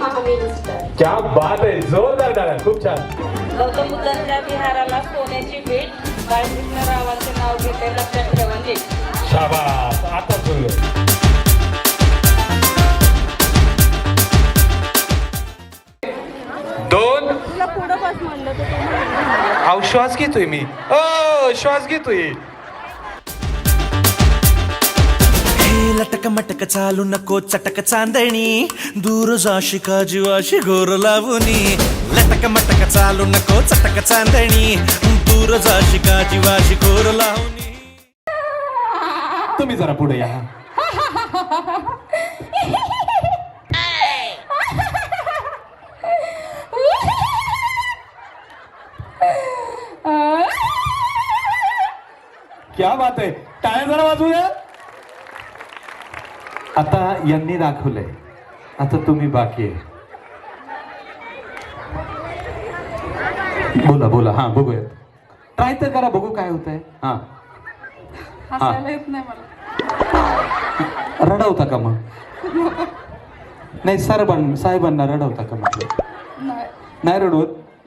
महामिनिस्टर क्या बात आहे. जोरदार टाळ्या खूप छान. गौतम बुद्धांच्या विहाराला सोन्याची भेट. बाळकृष्णरावांचे नाव घेते लक्षात ठेवा नीट शाबास. आता सुरू. दोन. तुला पुढं बस म्हणलं तर तू अहो श्वास घेतोय मी. ओ श्वास घेतोय. लटक मटक चालू नको चटक चांदणी. दूर जाशी का जीवाशी घोर लावणी लटक मटक चालू नको चटक चांदणी. दूर जाशी का जीवाशी घोर लावणी तुम्ही जरा पुढे या. क्या बात आहे? टाळ्या जरा वाजवूया. आता यांनी दाखवलंय. आता तुम्ही बाकी आहे. बोला बोला. हा बघूया ट्राय तर करा बघू काय होत आहे हा. रडवता का मग? नाही सरबां साहेबांना रडवता का म्हटलं? नाही रडवत?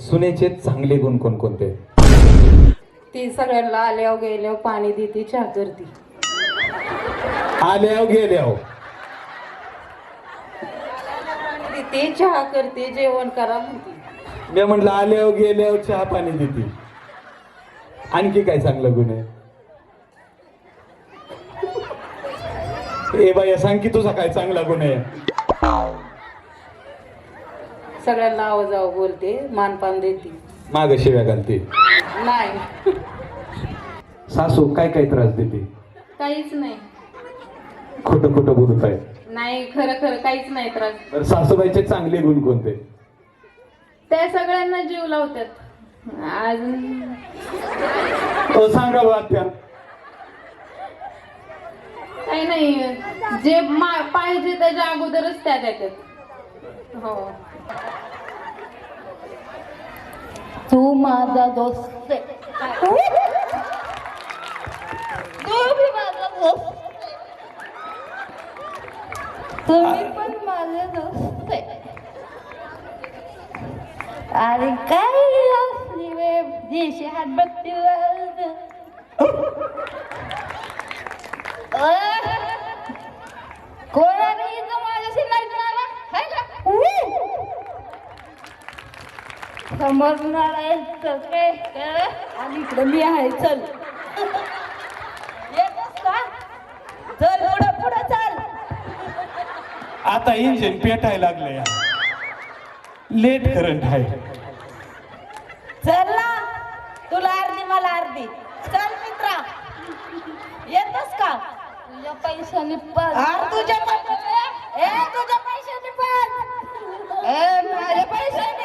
सुनेचे चांगले गुण कोणकोणते ती सगळ्यांना आल्यावर गेल्यावर पाणी देते चहा करते आल्या गेल्या देते चहा करते जेवण करा म्हणते. मी म्हटलं आल्यावर गेल्यावर चहा पाणी देते. आणखी काय चांगलं गुण आहे? ए बाया सांग की तुझा काय चांगला गुण आहे? सगळ्यांना आवाज आव बोलते मानपान देते. माग शिव्या घालते. नाही. सासू काय काय त्रास देते? काहीच नाही. खोटं खोटं बोलत आहे. नाही खरं खरं काहीच नाही त्रास. तर सासूबाईचे चांगले गुण कोणते? त्या सगळ्यांना जीव लावतात. अजून तो सांगा वाट्या काही नाही. जे मा- पाहिजे त्याच्या अगोदरच त्या देतात. हो. तू माझा दोस्त आहे. तू माझा दोस्त तुम्ही पण माझे दोस्त आहे. अरे काय असली वे दिशी हात बघती काय? आणि इकडे मी आहे चल. येतोस का? चल पुढं पुढं चल. आता इंजिन पेटायला लागलंय. लेट करंट आहे. चल ना. तुला अर्धी मला अर्धी. चल मित्रा. येतोस का? तुझ्या पैशाने पण तुझ्या पैशाने ए तुझ्या पैशाने पण ए माझ्या पैशाने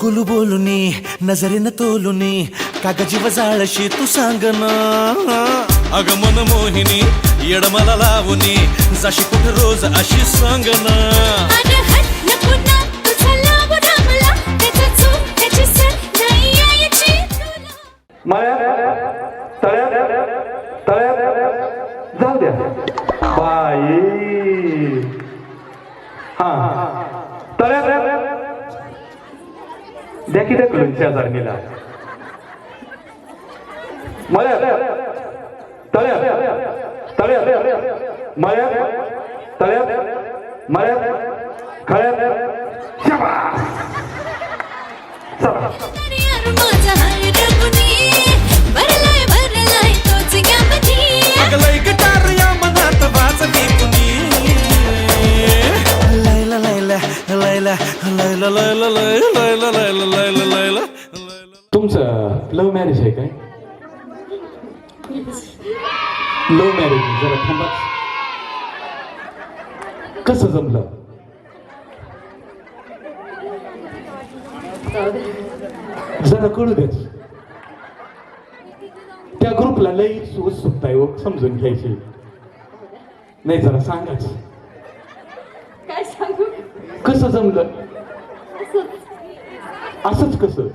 गुलू बोलूनी नजरेनं तोलूनी कागजी वजाळशी तू सांग ना अग मन मोहिनी येड मला लावूनी जाशी रोज अशी सांग ना जाऊ द्या. बाई. हा तळ्यात द्या किद्या कलुंच्या जर्नीला मळ्यात तळ्यात तळ्यात मळ्यात तळ्यात मळ्यात खळ्यात शबा चला लैला लैला लैला लैला लैला लैला लैला तुमचं लव्ह मॅरेज आहे काय? लव्ह मॅरेज जरा थांबा. कसं जमलं? जरा कळू द्या. त्या ग्रुपला लई उत्सुकता आहे हो, समजून घ्यायची. नाही जरा सांगाच काय सांगू? कसं जमलं? असंच. कसं?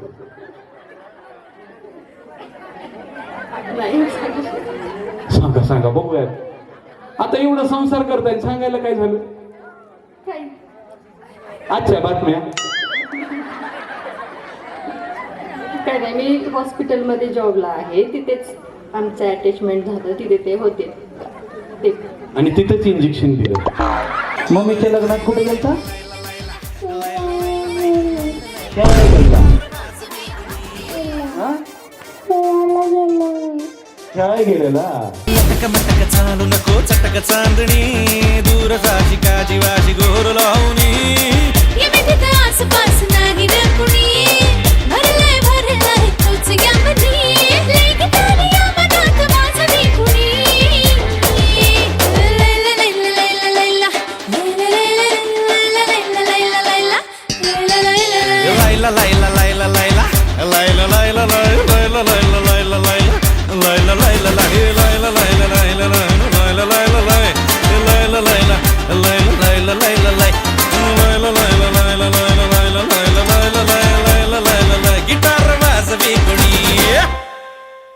नाही. सांगू. सांगा बघूयात. आता एवढं संसार करताय सांगायला काय झालं? काय अच्छा बातम्या. काय नाही मी हॉस्पिटलमध्ये जॉबला आहे. तिथेच आमचं अटॅचमेंट झालं. तिथे ते होते. ते. आणि तिथंच इंजेक्शन दिलं. मम्मीच्या लग्नात कुठे गेलता? చాలులకు చట్టక చాందిని దూర సాక్షి కాజి Vaji గోరులో la la la la la